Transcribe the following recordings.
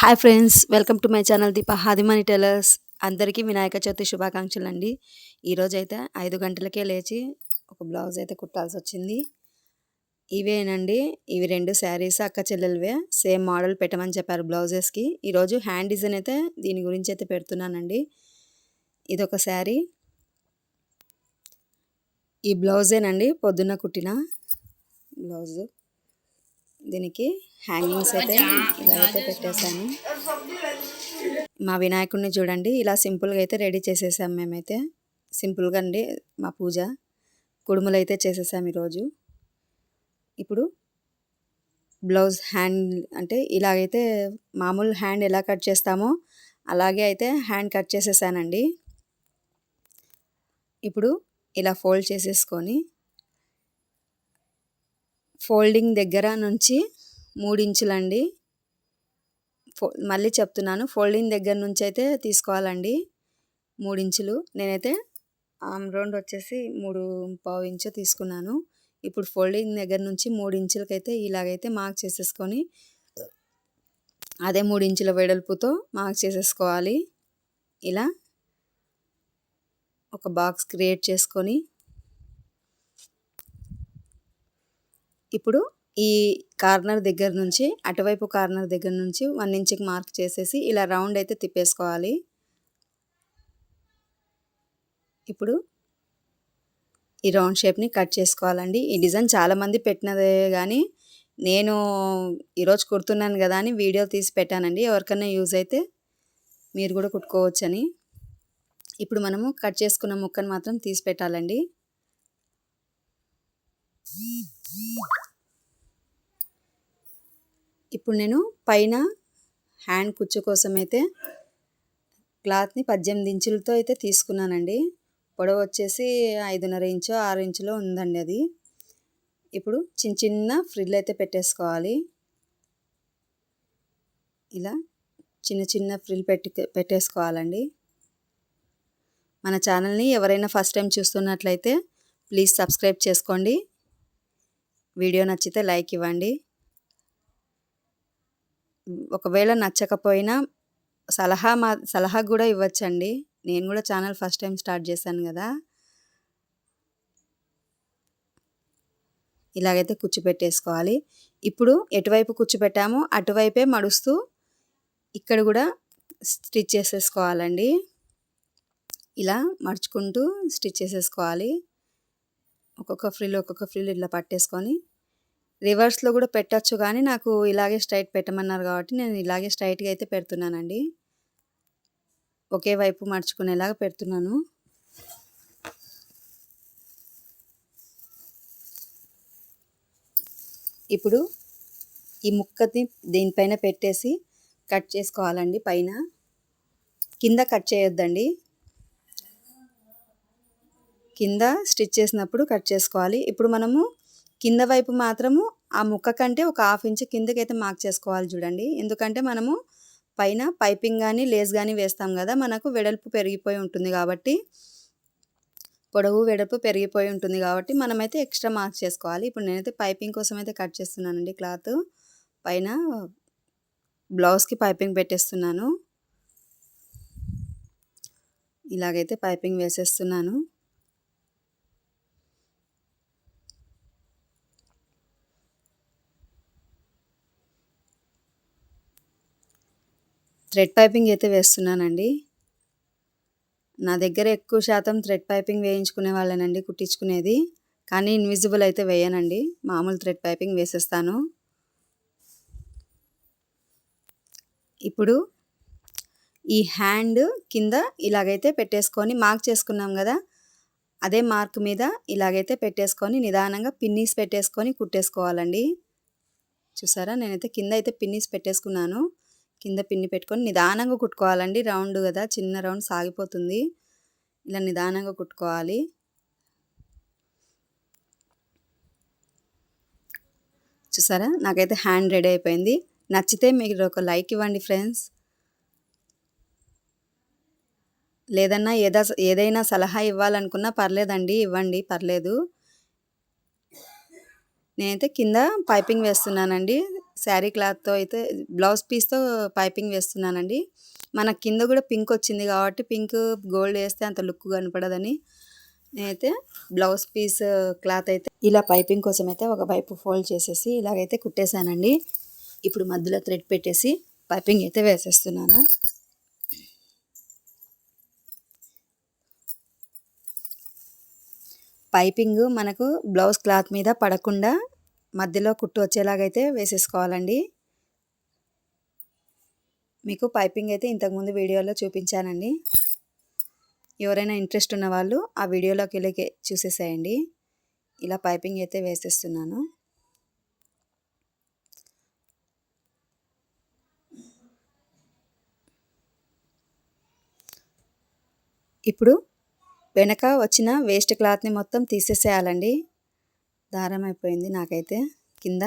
Hi friends welcome to my channel Deepa Hadimani tailors. అందరికీ వినాయక చవితి శుభాకాంక్షలు అండి ఈరోజైతే ఐదు గంటలకే లేచి ఒక బ్లౌజ్ అయితే కుట్టాల్సి వచ్చింది. ఇవేనండి ఇవి రెండు శారీస్ అక్క చెల్లెలవే. సేమ్ మోడల్ పెట్టమని చెప్పారు బ్లౌజెస్కి. ఈరోజు హ్యాండ్ డిజైన్ అయితే దీని గురించి అయితే పెడుతున్నానండి. ఇదొక శారీ. ఈ బ్లౌజేనండి పొద్దున్న కుట్టిన బ్లౌజు. దీనికి హ్యాంగింగ్స్ అయితే ఇలా అయితే పెట్టేశాను. మా వినాయకుడిని చూడండి ఇలా సింపుల్గా అయితే రెడీ చేసేసాం మేమైతే. సింపుల్గా అండి మా పూజ. కుడుములు అయితే చేసేసాం ఈరోజు. ఇప్పుడు బ్లౌజ్ హ్యాండ్ అంటే ఇలాగైతే మామూలు హ్యాండ్ ఎలా కట్ చేస్తామో అలాగే అయితే హ్యాండ్ కట్ చేసేసానండి. ఇప్పుడు ఇలా ఫోల్డ్ చేసేసుకొని ఫోల్డింగ్ దగ్గర నుంచి మూడించులండి ఫో మళ్ళీ చెప్తున్నాను. ఫోల్డింగ్ దగ్గర నుంచి అయితే తీసుకోవాలండి. మూడించులు నేనైతే రౌండ్ వచ్చేసి మూడు పావు ఇంచు తీసుకున్నాను. ఇప్పుడు ఫోల్డింగ్ దగ్గర నుంచి మూడు ఇంచులకైతే ఇలాగైతే మార్క్ చేసేసుకొని అదే మూడు ఇంచుల వెడల్పుతో మార్క్ చేసేసుకోవాలి. ఇలా ఒక బాక్స్ క్రియేట్ చేసుకొని ఇప్పుడు ఈ కార్నర్ దగ్గర నుంచి అటువైపు కార్నర్ దగ్గర నుంచి వన్ ఇంచ్కి మార్క్ చేసేసి ఇలా రౌండ్ అయితే తిప్పేసుకోవాలి. ఇప్పుడు ఈ రౌండ్ షేప్ని కట్ చేసుకోవాలండి. ఈ డిజైన్ చాలామంది పెట్టినదే కానీ నేను ఈరోజు కుడుతున్నాను కదా అని వీడియో తీసి పెట్టానండి. ఎవరికైనా యూజ్ అయితే మీరు కూడా కుట్టుకోవచ్చని. ఇప్పుడు మనము కట్ చేసుకున్న ముక్కను మాత్రం తీసి పెట్టాలండి. ఇప్పుడు నేను పైన హ్యాండ్ కుచ్చు కోసం అయితే క్లాత్ని పద్దెనిమిది ఇంచులతో అయితే తీసుకున్నానండి. పొడవు వచ్చేసి ఐదున్నర ఇంచు ఆరు ఇంచులో ఉందండి అది. ఇప్పుడు చిన్న చిన్న ఫ్రిల్ అయితే పెట్టేసుకోవాలి. ఇలా చిన్న చిన్న ఫ్రిల్ పెట్టి పెట్టేసుకోవాలండి. మన ఛానల్ని ఎవరైనా ఫస్ట్ టైం చూస్తున్నట్లయితే ప్లీజ్ సబ్స్క్రైబ్ చేసుకోండి. వీడియో నచ్చితే లైక్ ఇవ్వండి. ఒకవేళ నచ్చకపోయినా సలహా మా సలహా కూడా ఇవ్వచ్చండి. నేను కూడా ఛానల్ ఫస్ట్ టైం స్టార్ట్ చేశాను కదా. ఇలాగైతే కూర్చోపెట్టేసుకోవాలి. ఇప్పుడు ఎటువైపు కూర్చోపెట్టామో అటువైపే మడుస్తూ ఇక్కడ కూడా స్టిచ్ చేసేసుకోవాలండి. ఇలా మడుచుకుంటూ స్టిచ్ చేసేసుకోవాలి. ఒక్కొక్క ఫ్రిల్ ఒక్కొక్క ఫ్రిల్ ఇట్లా పట్టేసుకొని రివర్స్లో కూడా పెట్టచ్చు కానీ నాకు ఇలాగే స్ట్రైట్ పెట్టమన్నారు కాబట్టి నేను ఇలాగే స్ట్రైట్గా అయితే పెడుతున్నానండి. ఒకే వైపు మడుచుకునేలాగా పెడుతున్నాను. ఇప్పుడు ఈ ముక్కని దీనిపైన పెట్టేసి కట్ చేసుకోవాలండి పైన. కింద కట్ చేయొద్దండి. కింద స్టిచ్ చేసినప్పుడు కట్ చేసుకోవాలి. ఇప్పుడు మనము కింద వైపు మాత్రము ఆ ముక్క కంటే ఒక హాఫ్ ఇంచ్ కిందకైతే మార్క్ చేసుకోవాలి చూడండి. ఎందుకంటే మనము పైన పైపింగ్ కానీ లేస్ కానీ వేస్తాం కదా మనకు వెడల్పు పెరిగిపోయి ఉంటుంది కాబట్టి పొడవు వెడల్పు పెరిగిపోయి ఉంటుంది కాబట్టి మనమైతే ఎక్స్ట్రా మార్క్ చేసుకోవాలి. ఇప్పుడు నేనైతే పైపింగ్ కోసం అయితే కట్ చేస్తున్నానండి క్లాత్. పైన బ్లౌజ్కి పైపింగ్ పెట్టేస్తున్నాను. ఇలాగైతే పైపింగ్ వేసేస్తున్నాను. థ్రెడ్ పైపింగ్ అయితే వేస్తున్నానండి. నా దగ్గర ఎక్కువ శాతం థ్రెడ్ పైపింగ్ వేయించుకునే వాళ్ళేనండి కుట్టించుకునేది. కానీ ఇన్విజిబుల్ అయితే వేయనండి. మామూలు థ్రెడ్ పైపింగ్ వేసేస్తాను. ఇప్పుడు ఈ హ్యాండ్ కింద ఇలాగైతే పెట్టేసుకొని మార్క్ చేసుకున్నాం కదా అదే మార్క్ మీద ఇలాగైతే పెట్టేసుకొని నిదానంగా పిన్నీస్ పెట్టేసుకొని కుట్టేసుకోవాలండి. చూసారా? నేనైతే కింద అయితే పిన్నీస్ పెట్టేసుకున్నాను. కింద పిన్ని పెట్టుకొని నిదానంగా కుట్టుకోవాలండి. రౌండ్ కదా చిన్న రౌండ్ సాగిపోతుంది. ఇలా నిదానంగా కుట్టుకోవాలి. చూసారా? నాకైతే హ్యాండ్ రెడీ అయిపోయింది. నచ్చితే మీరు ఒక లైక్ ఇవ్వండి ఫ్రెండ్స్. లేదన్నా ఏదా ఏదైనా సలహా ఇవ్వాలనుకున్నా పర్లేదండి ఇవ్వండి పర్లేదు. నేనైతే కింద పైపింగ్ వేస్తున్నానండి. శారీ క్లాత్తో అయితే బ్లౌజ్ పీస్తో పైపింగ్ వేస్తున్నానండి. మన కింద కూడా పింక్ వచ్చింది కాబట్టి పింక్ గోల్డ్ వేస్తే అంత లుక్ కనపడదని. నేనైతే బ్లౌజ్ పీస్ క్లాత్ అయితే ఇలా పైపింగ్ కోసం అయితే ఒక వైపు ఫోల్డ్ చేసేసి ఇలాగైతే కుట్టేశానండి. ఇప్పుడు మధ్యలో థ్రెడ్ పెట్టేసి పైపింగ్ అయితే వేసేస్తున్నాను. పైపింగ్ మనకు బ్లౌజ్ క్లాత్ మీద పడకుండా మధ్యలో కుట్టు వచ్చేలాగైతే వేసేసుకోవాలండి. మీకు పైపింగ్ అయితే ఇంతకుముందు వీడియోలో చూపించానండి. ఎవరైనా ఇంట్రెస్ట్ ఉన్న వాళ్ళు ఆ వీడియోలోకి వెళ్ళి చూసేసేయండి. ఇలా పైపింగ్ అయితే వేసేస్తున్నాను. ఇప్పుడు వెనక వచ్చిన వేస్ట్ క్లాత్ని మొత్తం తీసేసేయాలండి. దారం అయిపోయింది నాకైతే కింద.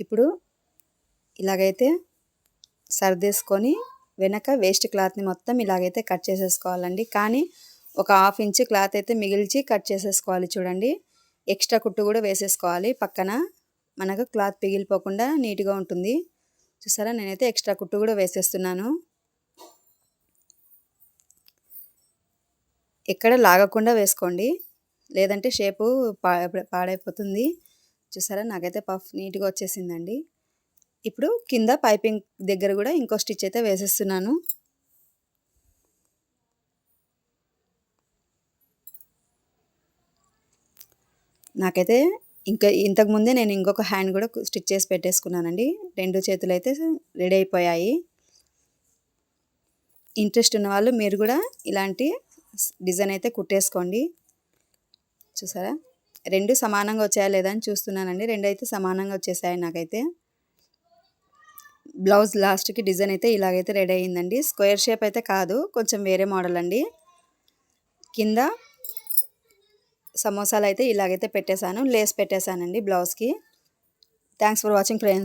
ఇప్పుడు ఇలాగైతే సర్దేసుకొని వెనక వేస్ట్ క్లాత్ని మొత్తం ఇలాగైతే కట్ చేసేసుకోవాలండి. కానీ ఒక హాఫ్ ఇంచ్ క్లాత్ అయితే మిగిల్చి కట్ చేసేసుకోవాలి చూడండి. ఎక్స్ట్రా కుట్టు కూడా వేసేసుకోవాలి. పక్కన మనకు క్లాత్ పిగిలిపోకుండా నీట్గా ఉంటుంది. చూసారా? నేనైతే ఎక్స్ట్రా కుట్టు కూడా వేసేస్తున్నాను. ఎక్కడ లాగకుండా వేసుకోండి. లేదంటే షేపు పా పాడైపోతుంది. చూసారా? నాకైతే పఫ్ నీట్గా వచ్చేసిందండి. ఇప్పుడు కింద పైపింగ్ దగ్గర కూడా ఇంకో స్టిచ్ అయితే వేసేస్తున్నాను. నాకైతే ఇంకా ఇంతకుముందే నేను ఇంకొక హ్యాండ్ కూడా స్టిచ్ చేసి పెట్టేసుకున్నానండి. రెండు చేతులు అయితే రెడీ అయిపోయాయి. ఇంట్రెస్ట్ ఉన్న వాళ్ళు మీరు కూడా ఇలాంటి డిజైన్ అయితే కుట్టేసుకోండి. చూసారా? రెండు సమానంగా వచ్చాయా లేదా అని చూస్తున్నానండి. రెండు అయితే సమానంగా వచ్చేసాయి నాకైతే. బ్లౌజ్ లాస్ట్కి డిజైన్ అయితే ఇలాగైతే రెడీ అయ్యిందండి. స్క్వేర్ షేప్ అయితే కాదు కొంచెం వేరే మోడల్ అండి. కింద సమోసాలు అయితే ఇలాగైతే పెట్టేశాను. లేస్ పెట్టేశానండి బ్లౌజ్కి. Thanks for watching friends.